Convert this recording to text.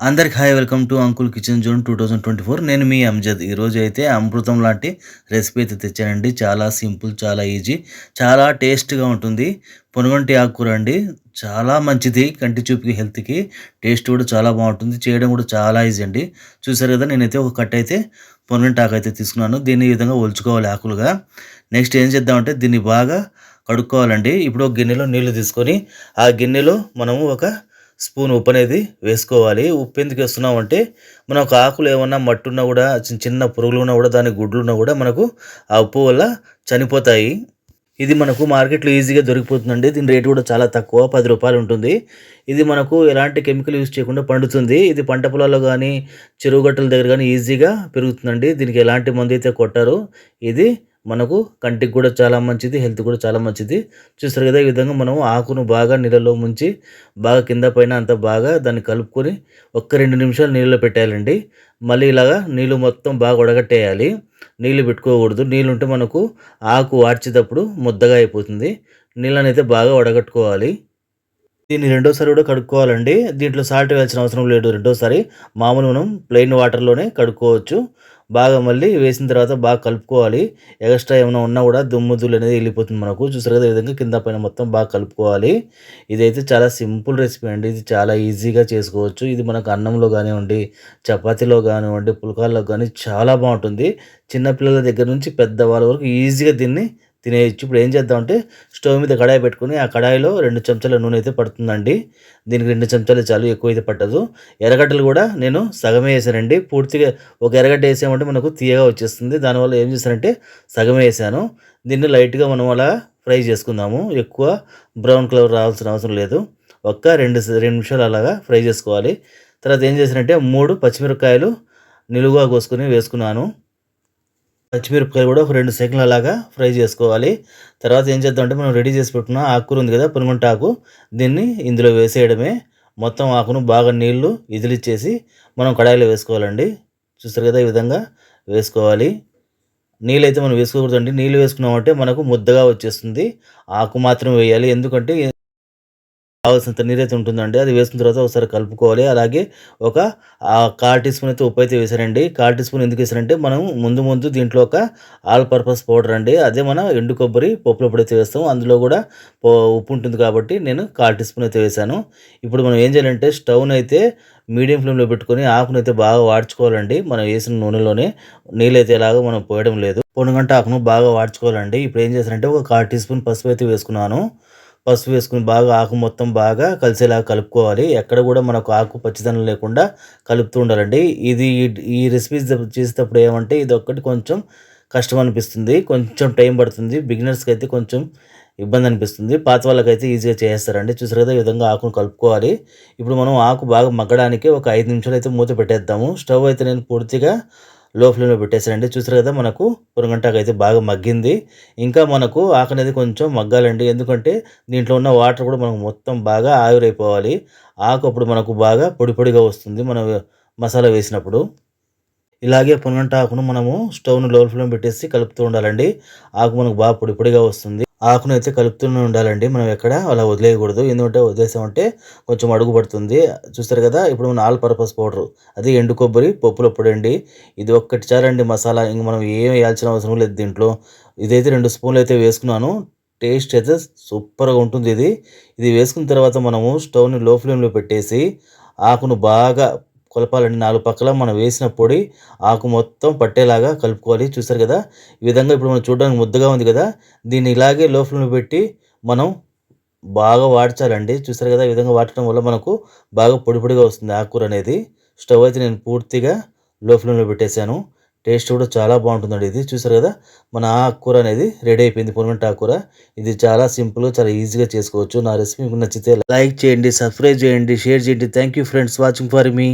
అందరికి hi welcome to uncle kitchen zone two thousand twenty four. నేను మీ అంజద్. ఈరోజు అయితే అమృతం లాంటి రెసిపీ అయితే తెచ్చానండి. చాలా సింపుల్ చాలా ఈజీ చాలా టేస్ట్గా ఉంటుంది. పొనుగంటి ఆకుకూర అండి. చాలా మంచిది. కంటి చూపుకి హెల్త్కి టేస్ట్ కూడా చాలా బాగుంటుంది. చేయడం కూడా చాలా ఈజీ అండి. చూసారు కదా నేనైతే ఒక కట్ అయితే పొనుగంటి ఆకు అయితే తీసుకున్నాను. దీన్ని ఈ విధంగా ఒలుచుకోవాలి ఆకులుగా. నెక్స్ట్ ఏం చేద్దామంటే దీన్ని బాగా కడుక్కోవాలండి. ఇప్పుడు ఒక గిన్నెలో నీళ్ళు తీసుకొని ఆ గిన్నెలో మనము ఒక స్పూన్ ఉప్పు అనేది వేసుకోవాలి. ఉప్పు ఎందుకు వేస్తున్నామంటే మనం ఒక ఆకులు ఏమన్నా మట్టి ఉన్నా కూడా చిన్న చిన్న పురుగులు ఉన్నా కూడా దాని గుడ్లు ఉన్నా కూడా మనకు ఆ ఉప్పు వల్ల చనిపోతాయి. ఇది మనకు మార్కెట్లో ఈజీగా దొరికిపోతుందండి. దీని రేటు కూడా చాలా తక్కువ పది రూపాయలు ఉంటుంది. ఇది మనకు ఎలాంటి కెమికల్ యూజ్ చేయకుండా పండుతుంది. ఇది పంట పొలాల్లో కానీ చెరువు గట్టల దగ్గర కానీ ఈజీగా పెరుగుతుందండి. దీనికి ఎలాంటి మందు అయితే కొట్టారు. ఇది మనకు కంటికి కూడా చాలా మంచిది హెల్త్ కూడా చాలా మంచిది. చూస్తారు కదా ఈ విధంగా మనం ఆకును బాగా నీళ్ళలో ముంచి బాగా కింద పైన అంతా బాగా దాన్ని కలుపుకొని ఒక్క రెండు నిమిషాలు నీళ్ళలో పెట్టాలండి మళ్ళీ ఇలాగా నీళ్ళు మొత్తం బాగా ఉడగట్టేయాలి నీళ్ళు పెట్టుకోకూడదు. నీళ్ళు ఉంటే మనకు ఆకు వాడ్చేటప్పుడు ముద్దగా అయిపోతుంది. నీళ్ళని అయితే బాగా వడగట్టుకోవాలి. దీన్ని రెండోసారి కూడా కడుక్కోవాలండి. దీంట్లో సాల్ట్ వేయాల్సిన అవసరం లేదు రెండోసారి. మామూలు మనం ప్లెయిన్ వాటర్లోనే కడుక్కోవచ్చు. బాగా మళ్ళీ వేసిన తర్వాత బాగా కలుపుకోవాలి. ఎక్స్ట్రా ఏమైనా ఉన్నా కూడా దుమ్ము దుల్లు అనేది వెళ్ళిపోతుంది మనకు. చూసారు కదా విధంగా కింద పైన మొత్తం బాగా కలుపుకోవాలి. ఇదైతే చాలా సింపుల్ రెసిపీ అండి. ఇది చాలా ఈజీగా చేసుకోవచ్చు. ఇది మనకు అన్నంలో కానివ్వండి చపాతీలో కానివ్వండి పుల్కాల్లో కానీ చాలా బాగుంటుంది. చిన్నపిల్లల దగ్గర నుంచి పెద్దవాళ్ళ వరకు ఈజీగా దీన్ని తినేయచ్చు. ఇప్పుడు ఏం చేద్దామంటే స్టవ్ మీద కడాయి పెట్టుకుని ఆ కడాయిలో రెండు చెంచాల నూనె అయితే పడుతుందండి. దీనికి రెండు చెంచాలు చాలు ఎక్కువ అయితే పట్టదు. ఎర్రగడ్డలు కూడా నేను సగమే వేసానండి. పూర్తిగా ఒక ఎర్రగడ్డ వేసామంటే మనకు తీయగా వచ్చేస్తుంది. దానివల్ల ఏం చేశానంటే సగమే వేసాను. దీన్ని లైట్గా మనం అలా ఫ్రై చేసుకుందాము. ఎక్కువ బ్రౌన్ కలర్ రావాల్సిన అవసరం లేదు. ఒక్క రెండు రెండు నిమిషాలు అలాగా ఫ్రై చేసుకోవాలి. తర్వాత ఏం చేశానంటే మూడు పచ్చిమిరపకాయలు నిలువుగా కోసుకొని వేసుకున్నాను. పచ్చిమిరపకాయలు కూడా ఒక రెండు సెకండ్లు అలాగా ఫ్రై చేసుకోవాలి. తర్వాత ఏం చేద్దాం అంటే మనం రెడీ చేసి పెట్టుకున్న ఆకుకూర ఉంది కదా పునుగుంట ఆకు దీన్ని ఇందులో వేసేయడమే. మొత్తం ఆకును బాగా నీళ్ళు ఇదిలిచ్చేసి మనం కడాయిలో వేసుకోవాలండి. చూస్తారు కదా ఈ విధంగా వేసుకోవాలి. నీళ్ళు అయితే మనం వేసుకోకూడదండి. నీళ్ళు వేసుకున్నామంటే మనకు ముద్దగా వచ్చేస్తుంది. ఆకు మాత్రం వేయాలి. ఎందుకంటే కావాల్సినంత నీరైతే ఉంటుందండి. అది వేసిన తర్వాత ఒకసారి కలుపుకోవాలి. అలాగే ఒక కాల్ టీ స్పూన్ అయితే ఉప్పు అయితే వేసారండి కాల్ టీ స్పూన్ ఎందుకు వేసారంటే మనం ముందు ముందు దీంట్లో ఒక ఆల్ పర్పస్ పౌడర్ అండి. అదే మనం ఎండు కొబ్బరి పప్పులో పొడి అయితే వేస్తాం. అందులో కూడా ఉప్పు ఉంటుంది కాబట్టి నేను కాల్ టీ స్పూన్ అయితే వేసాను ఇప్పుడు మనం ఏం చేయాలంటే స్టవ్ని అయితే మీడియం ఫ్లేమ్లో పెట్టుకొని ఆకును అయితే బాగా వాడ్చుకోవాలండి. మనం వేసిన నూనెలోనే నీళ్ళు అయితే ఎలాగో మనం పోయడం లేదు. పొనుగంట ఆకును బాగా వాడ్చుకోవాలండి. ఇప్పుడు ఏం చేశారంటే ఒక కాల్ టీ స్పూన్ పసుపు అయితే వేసుకున్నాను. పసుపు వేసుకుని బాగా ఆకు మొత్తం బాగా కలిసేలాగా కలుపుకోవాలి. ఎక్కడ కూడా మనకు ఆకు పచ్చిదనం లేకుండా కలుపుతూ ఉండాలండి. ఇది ఈ రెసిపీస్ చేసేటప్పుడు ఏమంటే ఇది ఒక్కటి కొంచెం కష్టం అనిపిస్తుంది కొంచెం టైం పడుతుంది. బిగినర్స్కి అయితే కొంచెం ఇబ్బంది అనిపిస్తుంది పాత వాళ్ళకైతే ఈజీగా చేస్తారండి చూసారు కదా ఈ విధంగా ఆకును కలుపుకోవాలి. ఇప్పుడు మనం ఆకు బాగా మగ్గడానికి ఒక ఐదు నిమిషాలు అయితే మూత పెట్టేద్దాము. స్టవ్ అయితే నేను పూర్తిగా లో ఫ్లేమ్లో పెట్టేసారండి చూసారు కదా మనకు పొరగంటాకు అయితే బాగా మగ్గింది. ఇంకా మనకు ఆకు అనేది కొంచెం మగ్గాలండి. ఎందుకంటే దీంట్లో ఉన్న వాటర్ కూడా మనకు మొత్తం బాగా ఆవిరైపోవాలి. ఆకు అప్పుడు మనకు బాగా పొడి పొడిగా వస్తుంది మనం మసాలా వేసినప్పుడు. ఇలాగే పొనగంట ఆకును మనము స్టవ్ను లో ఫ్లేమ్ పెట్టేసి కలుపుతూ ఉండాలండి. ఆకు మనకు బాగా పొడి పొడిగా వస్తుంది. ఆకును అయితే కలుపుతూనే ఉండాలండి. మనం ఎక్కడ అలా వదిలేయకూడదు. ఎందుకంటే వదిలేసామంటే కొంచెం అడుగు పడుతుంది. చూస్తారు కదా ఇప్పుడు మన ఆల్ పర్పస్ పౌడర్ అది ఎండు కొబ్బరి పప్పుల పొడండి. ఇది ఒక్కటి చాలండి మసాలా. ఇంక మనం ఏం వేయాల్సిన అవసరం లేదు దీంట్లో. ఇదైతే రెండు స్పూన్లు అయితే వేసుకున్నాను. టేస్ట్ అయితే సూపర్గా ఉంటుంది ఇది. ఇది వేసుకున్న తర్వాత మనము స్టవ్ని లో ఫ్లేమ్లో పెట్టేసి ఆకును బాగా కలపాలండి. నాలుగు పక్కల మనం వేసిన పొడి ఆకు మొత్తం పట్టేలాగా కలుపుకోవాలి. చూసారు కదా? ఈ విధంగా ఇప్పుడు మనం చూడడానికి ముద్దగా ఉంది కదా? దీన్ని ఇలాగే లోఫ్లో పెట్టి మనం బాగా వాడ్చాలండి. చూసారు కదా? ఈ విధంగా వాడటం వల్ల మనకు బాగా పొడి పొడిగా వస్తుంది ఆకుకూర అనేది. స్టవ్ అయితే నేను పూర్తిగా లో ఫ్లేమ్లో పెట్టేశాను. టేస్ట్ కూడా చాలా బాగుంటుందండి ఇది. చూసారు కదా? మన ఆకుకూర అనేది రెడీ అయిపోయింది. పొనగంట ఆకుకూర. ఇది చాలా సింపుల్ చాలా ఈజీగా చేసుకోవచ్చు. నా రెసిపీ మీకు నచ్చితే లైక్ చేయండి సబ్స్క్రైబ్ చేయండి షేర్ చేయండి. Thank you friends watching for me.